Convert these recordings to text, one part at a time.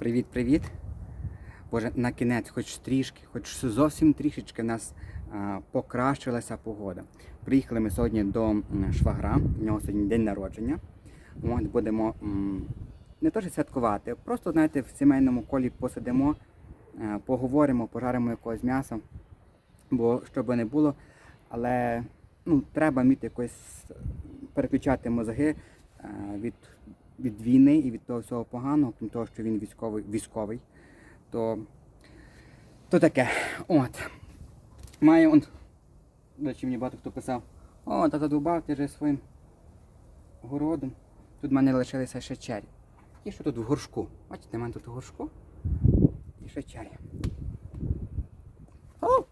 Привіт-привіт. Боже, на кінець, хоч трішки, хоч зовсім трішечки нас а, покращилася погода. Приїхали ми сьогодні до швагра, у нього сьогодні день народження. От будемо м, не то що святкувати, просто знаєте, в сімейному колі посидимо, е, поговоримо, пожаримо якогось м'яса, бо що би не було, але ну, треба вміти якось переключати мозги е, від, від війни і від того всього поганого, крім того, що він військовий, військовий то, то таке. От. Має он. До речі, мені багато хто писав. О, та задубав ти же своїм городом. Тут в мене лишилися ще чері. І що тут в горшку? Бачите, в мене тут в горшку. І ще чері. О!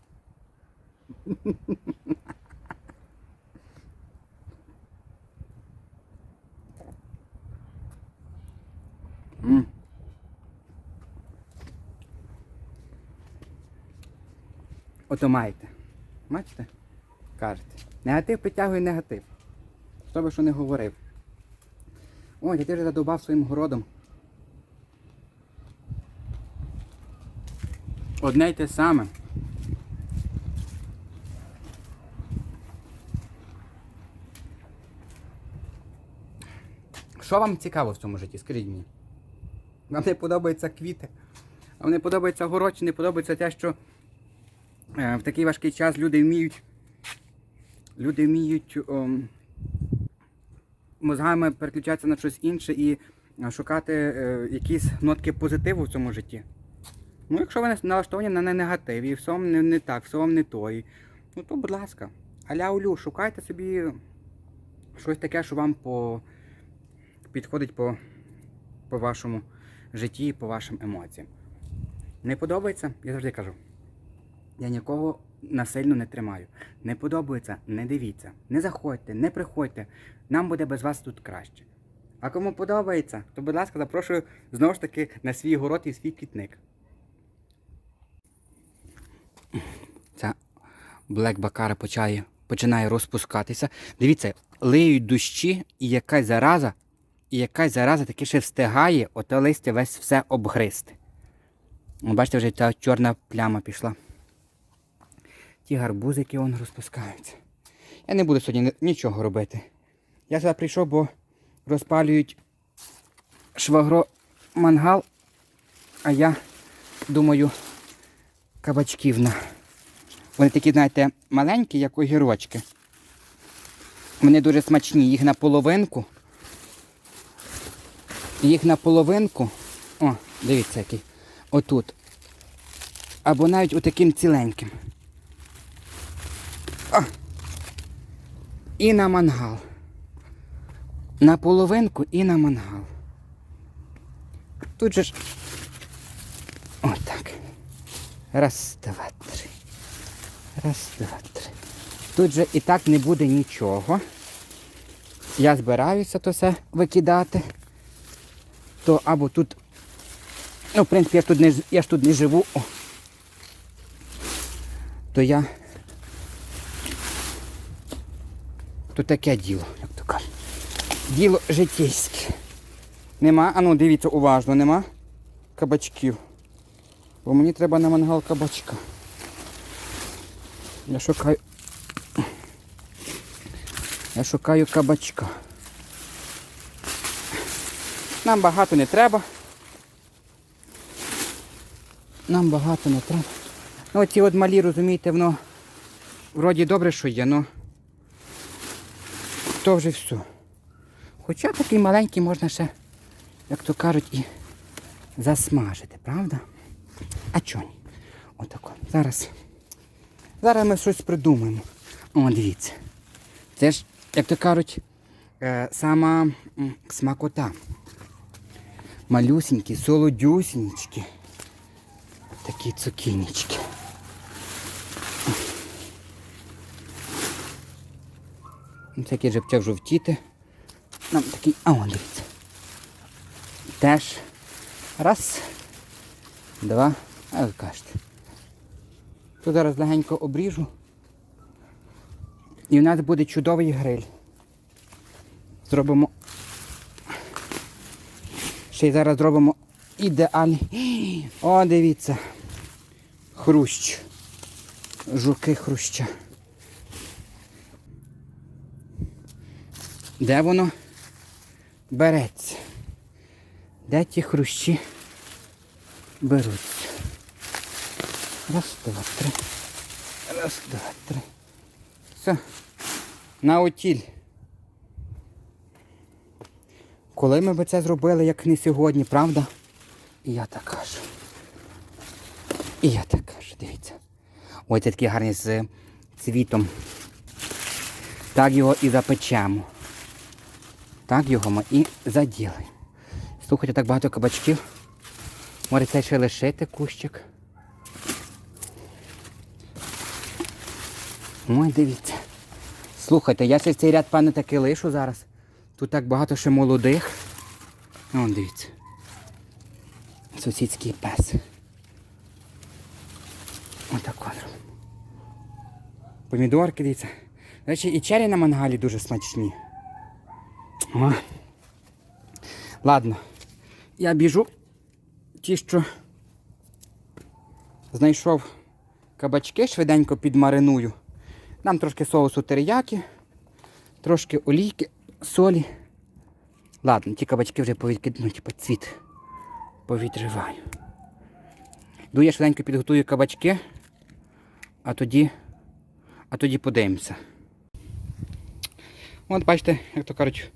М. Ото маєте. Бачите? Кажете. Негатив притягує негатив. Хто би що не говорив. Ой, ти вже задовбав своїм городом. Одне й те саме. Що вам цікаво в цьому житті? Скажіть мені. Вам не подобаються квіти? Вам не подобається город, чи не подобається те, що в такий важкий час люди вміють люди вміють ом, мозгами переключатися на щось інше і е, шукати е, якісь нотки позитиву в цьому житті. Ну, якщо ви налаштовані на негатив все вам не, не так, все вам не то, і, ну то, будь ласка, аля-улю, шукайте собі щось таке, що вам по, підходить по, по вашому житті, по вашим емоціям. Не подобається, я завжди кажу. Я нікого насильно не тримаю. Не подобається, не дивіться. Не заходьте, не приходьте. Нам буде без вас тут краще. А кому подобається, то, будь ласка, запрошую знову ж таки на свій город і свій квітник. Ця Блек Бакара почає, починає розпускатися. Дивіться, лиють дощі, і якась зараза, і якась зараза таки ще встигає оте листя весь все обгризти. О, Бачите, вже ця чорна пляма пішла. Ті гарбузики вон розпускаються. Я не буду сьогодні нічого робити. Я сюди прийшов, бо розпалюють швагро мангал, а я думаю, кабачків на. Вони такі, знаєте, маленькі, як огірочки. Вони дуже смачні, їх на половинку. Їх на половинку. О, дивіться який. Отут. Або навіть отаким ціленьким. І на мангал. На половинку і на мангал. Тут же ж. Отак. Раз, два, три. Раз, два, три. Тут же і так не буде нічого. Я збираюся то все викидати. То або тут. Ну, в принципі, я ж тут не, я ж тут не живу. О. То я То таке діло, як то кажуть. Діло житейське. Нема, а ну дивіться уважно, нема кабачків. Бо мені треба на мангал кабачка. Я шукаю. Я шукаю кабачка. Нам багато не треба. Нам багато не треба. Ну оці от малі, розумієте, воно вроді добре, що є, но то вже все. Хоча такий маленький можна ще, як то кажуть, і засмажити, правда? А чого ні? Отако. Зараз. Зараз ми щось придумаємо. О, дивіться. Це ж, як то кажуть, е, сама смакота. Малюсенькі, солодюсінечки. Такі цукінечки. Такі вже почав жовтіти. Нам такий, а он дивіться. Теж. Раз. Два. А ви кажете. Тут зараз легенько обріжу. І в нас буде чудовий гриль. Зробимо. Ще й зараз зробимо ідеальний. О, дивіться. Хрущ. Жуки хруща. Де воно береться? Де ті хрущі беруться? Раз, два, три. Раз, два, три. Все. На утіль. Коли ми би це зробили, як не сьогодні, правда? І я так кажу. І я так кажу, дивіться. Ой, це такі гарні з цвітом. Так його і запечемо. Так його ми і заділимо. Слухайте, так багато кабачків. Може це ще лишити кущик. Ой, дивіться. Слухайте, я ще цей ряд, певно, таки лишу зараз. Тут так багато ще молодих. О, дивіться. Сусідський пес. Отак от. Помідорки, дивіться. До речі, і чері на мангалі дуже смачні. О. Ладно. Я біжу. Ті, що знайшов кабачки, швиденько підмариную. Дам трошки соусу териякі, трошки олійки, солі. Ладно, ті кабачки вже повідкидну, типу цвіт повідриваю. Йду я швиденько підготую кабачки, а тоді, а тоді подивимося. От бачите, як то кажуть,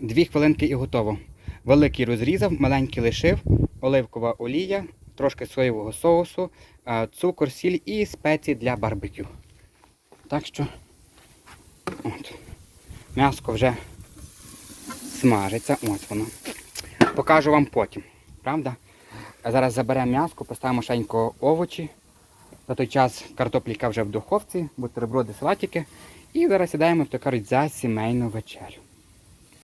дві хвилинки і готово. Великий розрізав, маленький лишив, оливкова олія, трошки соєвого соусу, е, цукор, сіль і спеції для барбекю. Так що от, м'яско вже смажиться. Ось воно. Покажу вам потім. Правда? Зараз заберемо м'яско, поставимо шенько овочі. За той час картопліка вже в духовці, бутерброди, салатики. І зараз сідаємо, як то кажуть, за сімейну вечерю.